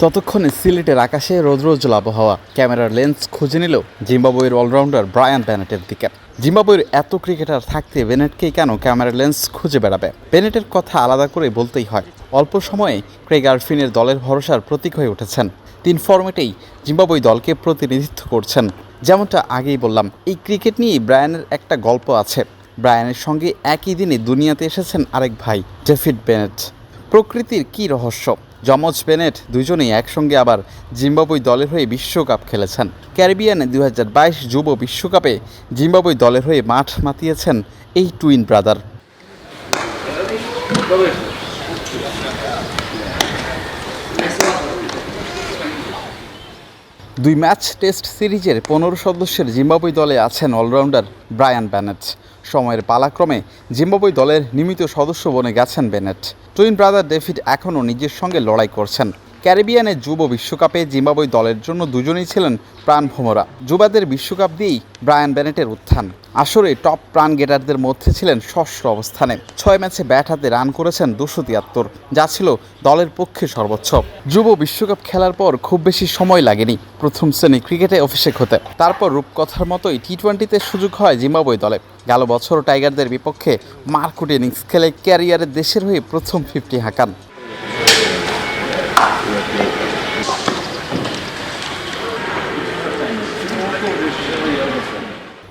ততক্ষণে সিলেটের আকাশে রৌদ্রোজ্জ্বল আবহাওয়া। ক্যামেরার লেন্স খুঁজে নিল জিম্বাবুয়ের অলরাউন্ডার ব্রায়ান ব্যানেটের দিকে। জিম্বাবুয়ের এত ক্রিকেটার থাকতে বেনেটকেই কেন ক্যামেরার লেন্স খুঁজে বেড়াবে? বেনেটের কথা আলাদা করে বলতেই হয়। অল্প সময়ে ক্রেগ আরফিনের দলের ভরসার প্রতীক হয়ে উঠেছেন। তিন ফর্মেটেই জিম্বাবুই দলকে প্রতিনিধিত্ব করছেন। যেমনটা আগেই বললাম, এই ক্রিকেট নিয়েই ব্রায়ানের একটা গল্প আছে। ব্রায়ানের সঙ্গে একই দিনে দুনিয়াতে এসেছেন আরেক ভাই ডেভিড বেনেট। প্রকৃতির কী রহস্য? যমজ বেনেট দুজনেই একসঙ্গে আবার জিম্বাবুই দলের হয়ে বিশ্বকাপ খেলেছেন। ক্যারিবিয়ানে দু হাজার বাইশ যুব বিশ্বকাপে জিম্বাবুই দলের হয়ে মাঠ মাতিয়েছেন এই টুইন ব্রাদার। দুই ম্যাচ টেস্ট সিরিজের পনেরো সদস্যের জিম্বাবুই দলে আছেন অলরাউন্ডার ব্রায়ান ব্যানেট। সময়ের পালাক্রমে জিম্বাবুই দলের নিয়মিত সদস্য বনে গেছেন বেনেট। টুইন ব্রাদার ডেভিড এখনও নিজের সঙ্গে লড়াই করছেন। ক্যারিবিয়ানের যুব বিশ্বকাপে জিম্বাবুই দলের জন্য দুজনেই ছিলেন প্রাণভোমরা যুবাদের বিশ্বকাপ দিয়েই ব্রায়ান ব্যানেটের উত্থান। আসরে টপ প্রাণ গেটারদের মধ্যে ছিলেন ষষ্ঠ অবস্থানে। ছয় ম্যাচে ব্যাট হাতে রান করেছেন দুশো তিয়াত্তর, যা ছিল দলের পক্ষে সর্বোচ্চ। যুব বিশ্বকাপ খেলার পর খুব বেশি সময় লাগেনি প্রথম শ্রেণি ক্রিকেটে অভিষেক হতে। তারপর রূপকথার মতোই টি টোয়েন্টিতে সুযোগ হয় জিম্বাবুই দলে। গেল বছর টাইগারদের বিপক্ষে মার্কুট ইনিংস খেলে ক্যারিয়ারের দেশের হয়ে প্রথম ফিফটি হাঁকান।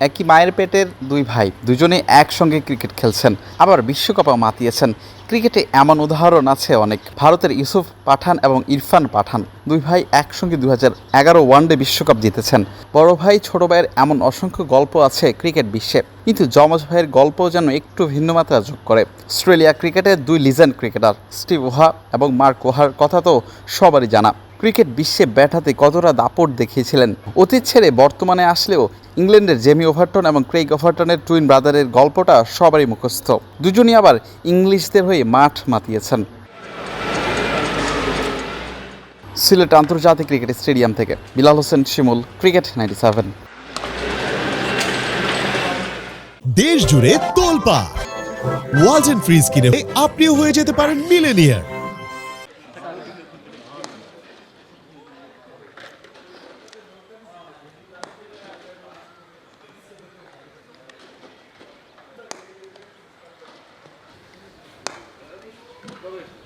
একই মায়ের পেটের দুই ভাই দুজনে একসঙ্গে ক্রিকেট খেলছেন। আবার বিশ্বকাপও মাতিয়েছেন। ক্রিকেটে এমন উদাহরণ আছে অনেক। ভারতের ইউসুফ পাঠান এবং ইরফান পাঠান দুই ভাই একসঙ্গে দু হাজার এগারো ওয়ানডে বিশ্বকাপ জিতেছেন। বড় ভাই, ছোট ভাইয়ের এমন অসংখ্য গল্প আছে ক্রিকেট বিশ্বে। কিন্তু যমজ ভাইয়ের গল্প যেন একটু ভিন্ন মাত্রা যোগ করে। অস্ট্রেলিয়া ক্রিকেটের দুই লিজেন্ড ক্রিকেটার, স্টিভ ওহা এবং মার্ক ওহার কথা তো সবারই জানা। ক্রিকেট বিশ্বে ব্যাট হাতে কতটা দাপট দেখিয়েছিলেন, অতীত ছেড়ে বর্তমানে আসলেও ইংল্যান্ডের জেমি ওভারটন এবং ক্রেগ ওভারটনের টুইন ব্রাদারের গল্পটা সবারই মুখস্থ। দুজনই আবার ইংলিশদের হয়ে মাঠ মাতিয়েছেন। সিলেট আন্তর্জাতিক ক্রিকেট স্টেডিয়াম থেকে Bilal Hossain, Shimul, cricket ninety seven. দেশ জুড়ে তোলপা ওয়ালটন ফ্রিজ কিনে আপনিও হয়ে যেতে পারেন মিলেনিয়ার। todo esto.